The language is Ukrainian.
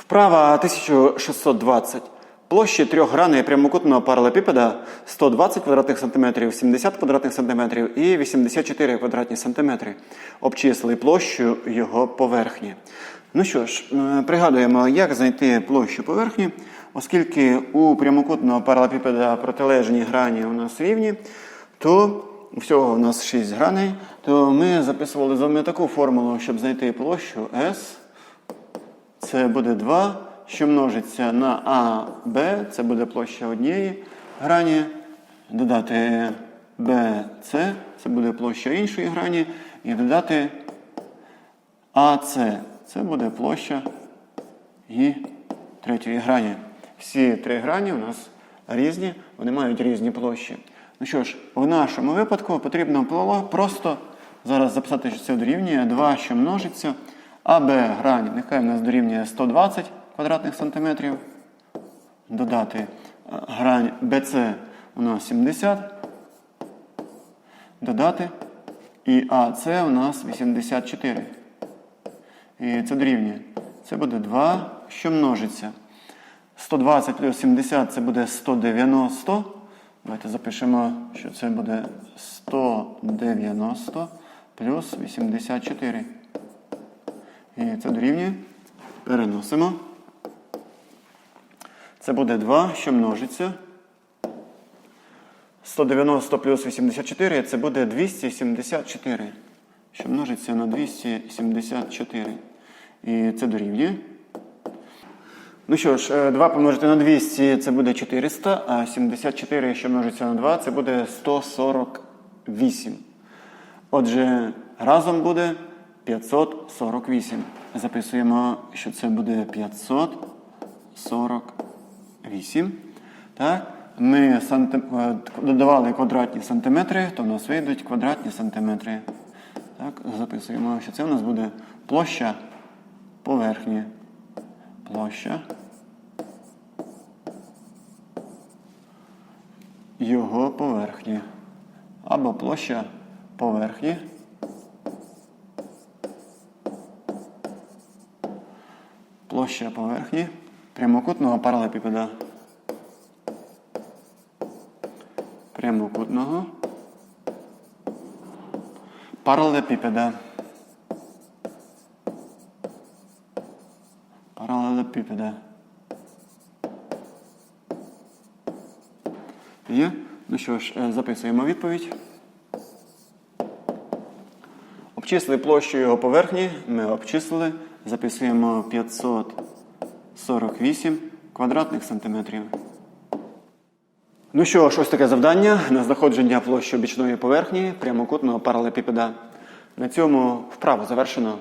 Вправа 1620. Площі трьох граней прямокутного паралепіпеда 120 квадратних сантиметрів, 70 квадратних сантиметрів і 84 квадратні сантиметри. Обчисли площу його поверхні. Ну що ж, пригадуємо, як знайти площу поверхні, оскільки у прямокутного паралепіпеда протилежні грані у нас рівні, то всього у нас 6 граней, то ми записували з вами таку формулу, щоб знайти площу S. Це буде 2, що множиться на А, це буде площа однієї грані. Додати Б, це буде площа іншої грані. І додати АС, це буде площа і третьої грані. Всі три грані у нас різні, вони мають різні площі. Ну що ж, в нашому випадку потрібно просто зараз записати, що це дорівнює 2, що множиться. АБ грань, нехай у нас дорівнює 120 квадратних сантиметрів. Додати е, грань БЦ у нас 70. Додати. І АЦ у нас 84. І це дорівнює. Це буде 2, що множиться. 120 плюс 70 це буде 190. Давайте запишемо, що це буде 190 плюс 84. І це дорівнює. Переносимо. Це буде 2, що множиться. 190 плюс 84 це буде 274. Що множиться на 274. І це дорівнює. Ну що ж, 2 помножити на 200 це буде 400, а 74, що множиться на 2, це буде 148. Отже, разом буде 548. Записуємо, що це буде 548. Так? Ми санти... е, додавали квадратні сантиметри, то в нас вийдуть квадратні сантиметри. Так? Записуємо, що це у нас буде площа поверхні. Площа його поверхні. Або площа поверхні. Площа поверхні прямокутного паралепіпеда. Прямокутного паралепіпеда. Паралелепіпеда. Є? Ну що ж, е, записуємо відповідь. Обчислили площу його поверхні. Ми обчислили. Записуємо 548 квадратних сантиметрів. Ну що ж, ось таке завдання на знаходження площі бічної поверхні прямокутного паралепіпеда. На цьому вправо завершено.